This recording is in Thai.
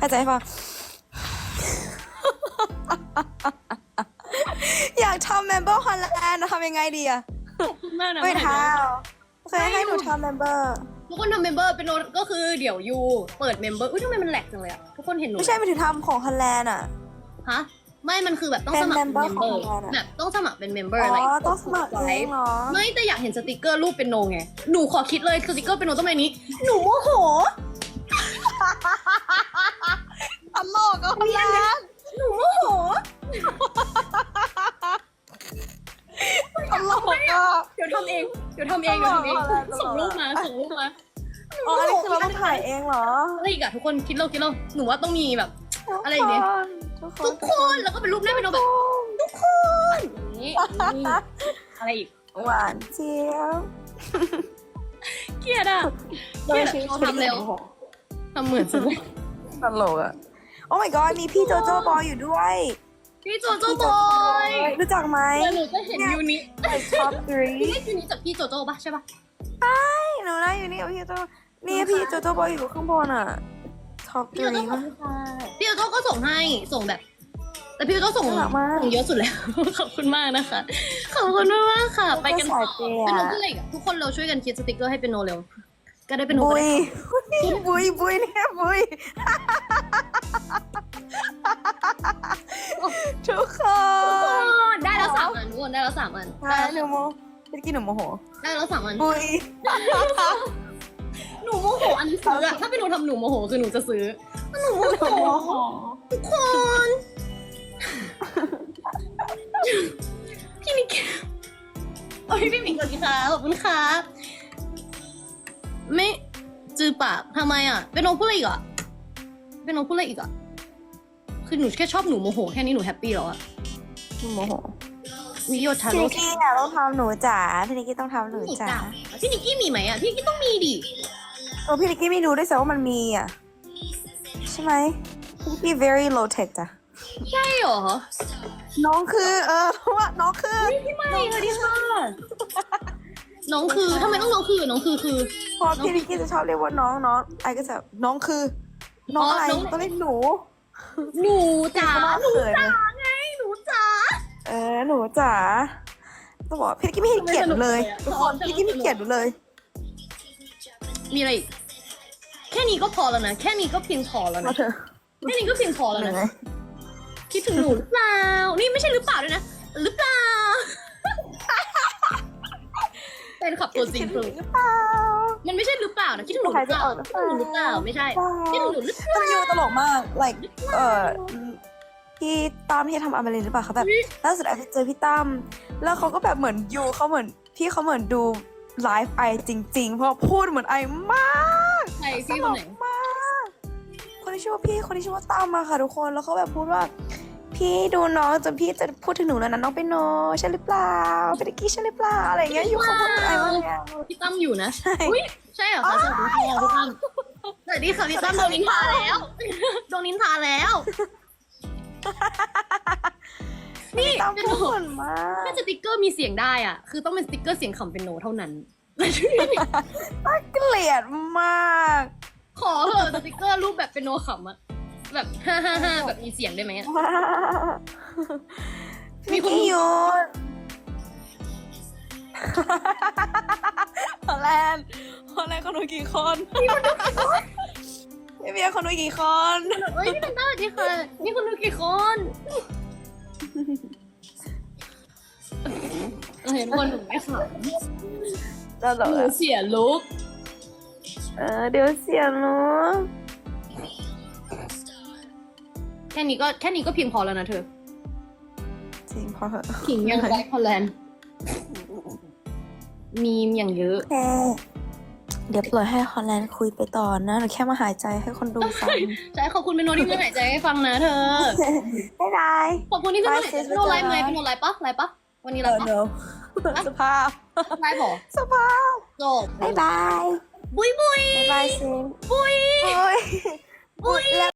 หายใจให้ฟังอยากทำเมมเบอร์ฮอลแลนด์ทำยังไงดีอะขอบคุณมากนะไม่ทำโอเคให้หนูทำเมมเบอร์ ทุกคนทำเมมเบอร์เป็นโนก็คือเดี๋ยวยูเปิดเมมเบอร์อุ้ยทำไมมันแหลกจังเลยอะทุกคนเห็นหนูไม่ใช่ไปถึงทำของฮอลแลนด์อะ ฮะไม่มันคือแบบต้องเป็นสมัครเป็น member เมมเบอร์ของอะไรอะแบบต้องสมัครเป็นเมมเบออ๋ร์อะไรอต้องสมัครเองเหรอไม่แต่อยากเห็นสติกเกอร์รูปเป็นโนไงหนูขอคิดเลยคือสติกเกอร์เป็นโนต้องเป็นอันนี้ หนูโมโห กอะเดี๋ยวทำเอง เดี๋ยวทำเองเดี๋ยวทำเองตลกอะส่งรูปมา ส่งรูปมาอ๋ออันนี้คือเราต้องถ่ายเองเหรออะไรอีกอะทุกคนคิดเราคิดเราหนูว่าต้องมีแบบ อะไรอีกเนี่ยทุกคทุนกคนแล้วก็เป็นรูปหน้าเป็นโนแบบทุกคนอย่างนี้นี่อะไรอีกหวานเจี๊ยบเกลียดอะเกลียดอะเราทำเร็วทำเหมือนสุดตลกอะโอ้ my god มีพี่โจโจ้บอยอยู่ด้วย พี่โจโจ้บอยรู้จักไหมแล้วหนูก็เห็นยูนิท็อปทรีพี่เรียกยูนิจากพี่โจโจ้ปะใช่ปะหนูนะอยู่นี่กับพี่โจโจ้นี่พี่โจโจ้บอยอยู่ข้างบนอะท็อปทพี่โจรีโจ้ขอบคุณค่ะพี่โจโจ้ก็ส่งให้ส่งแบบ แต่พี่โจโจ้ส่งน่ารักมากส่งเยอะสุดแล้ว ขอบคุณมากนะคะ ขอบคุณมากมากๆค่ะ ไปกันต่อสายเปย์เป็นอะโนขึ้นเลยอะทุกคนเราช่วยกันคิดสติกเกอร์ให้เป็นโนเร็ว ก็ได้เป็นโนบุก็ยได้บุยบุยเนี่ยบุย ได้แล้วสามอันใช่หนูโมเมื่อกี้หนูโมโห ได้แล้วสามอันบุยหนูโมโหอันที่ซื้ออะถ้าเป็นหนูทำหนูโมโหคือหนูจะซื้อหนูโมหนูโหโมโหทุกคนพี่มิกโอ้ยพี่มิกสวัสดีค่ะขอบคุณค่ะไม่จือปากทำไมอะ เป็นน้องพูดอะไรอีกอะ เป็นน้องพูดอะไรอีกอะ คือหนูแค่ชอบหนูโมโห แค่นี้หนูแฮปปี้แล้วอะหนูโมโห วิโยทาพี่โร่นิกกี้อะต้องทำหนูจ๋าพี่นิกกี้ต้องทำหนูหนูจ๋าจ๋าพี่นิกกี้มีไหมอะพี่นิกกี้ต้องมีดิเออพี่นิกกี้ไม่รู้ด้วยซ้ำว่ามันมีอะใช่ไหมพี่นิกกี้ very low tech จ้ะใช่เหรอน้องคือเออเพราะว่าน้องคือพี่ใหม่สวัสดีค่ะน้องคือทำไมต้องน้องคือน้องคือคือเพราะพี่นิกกี้จะชอบเรียกว่าน้องน้องไอ้ก็จะน้องคือ น้องอะไรอ๋อน้องต้องเรียกหนูหนูจ๋าหนูจ๋าไงหนูจ๋า เออหนูจ๋าต้องบอกว่าพี่นิกกี้ไม่ให้เกียรติหนูเลยทำไมสนุกเลยอะทุกคนพี่นิกกี้ไม่ให้เกียรติหนูเลย มีอะไรอีกแค่นี้ก็พอแล้วนะ แค่นี้ก็เพียงพอแล้วมานะเถอะแค่นี้ก็เพียงพอแล้วเหนื่นะอยคิดถึงหนูหรือเปล่า นี่ไม่ใช่หรือเปล่าด้วยนะ หรือเปล่าเป็นขับตัวจริงคิดคืถึองหรือเปล่า มันไม่ใช่หรือเปล่านะคิดถึงหนูหรือเปล่าใครจะออกหรือเปล่าหรือเปล่า ไม่ใช่คิดถึงหนูหรือเปล่าแต่ยูตลกมาก like เอ่อ พี่ตั้มที่ทำอมรินทร์หรือเปล่าเขาแบบล่าสุดไอไปเจอพี่ตั้มแล้วเขาก็แบบเหมือนยูเขาเหมือนพี่เขาเหมือนดูไลฟ์ไอจริง ๆ เพราะพูดเหมือนไอมากใครตพี่คลนกไหนมาก คนที่ชื่อว่าพี่คนที่ชื่อว่าตั้มอะค่ะทุกคนแล้วเขาแบบพูดว่า พี่ดูน้องจนพี่จะพูดถึงหนูแล้วนะน้องเป็นโนใช่หรือเปล่าเป็นดิกกี้ใช่หรือเปล่าอะไรอย่างเงี้ยยูเขาพูดเหมือนไอมากเลยอะ พี่ตั้มอยู่นะใช่ อุ๊ยใช่เหรอคะสวัสดีค่ะพี่ตั้มสวัสดีค่ะพี่ตั้มโดนนินทาแล้วโดนนินทาแล้ว นี่ตั้มเป็นพูโนดเหมือนมากถ้าสติกเกอร์มีเสียงได้อะ คือต้องเป็นสติกเกอร์เสียงขำเป็นโนเท่านั้นน่าเกลียดมาก ขอเถอะสติกเกอร์รูปแบบเป็นโนขำอะแบบฮ่าฮ่าฮ่าแบบมีเสียงได้ไหมอะมีมีคนคุณยูนฮอลแลนด์ฮอลแลนด์คนดูกี่คน พี่เบียร์คนดูกี่คนเฮ้ยนี่เป็นต้าสวัสดีค่ะ นี่คุณดูกี่คนเห็นคนหนูไม่ขเราแบำบหนูเสียลุกเออเดี๋ยวเสียงเนาะแค่นี้ก็แค่นี้ก็เพียงพอแล้วนะเธอจริงพอเหอะขิงยังไงฮอลแลนด์มีมอย่างเยอะแค่ เดี๋ยวปล่อยให้ฮอลแลนด์คุยไปต่อนะหนูแค่มาหายใจให้คนดูฟังใช่ขอบคุณเป็นโนที่ไม่หายใจให้ฟังนะเธอบ๊ายบายขอบคุณที่ไม่หายใจ Bye, sis. เป็นโนไลฟ์ไหมเป็นโนไลฟ์ปะไลฟ์ปะวันนี้ไลเออฟ์ปะเดี๋ยวสภาพไลฟ์เหรอสภาพจบบ๊ายบายบุยบุยบ๊ายบายซิบุยบุยบุย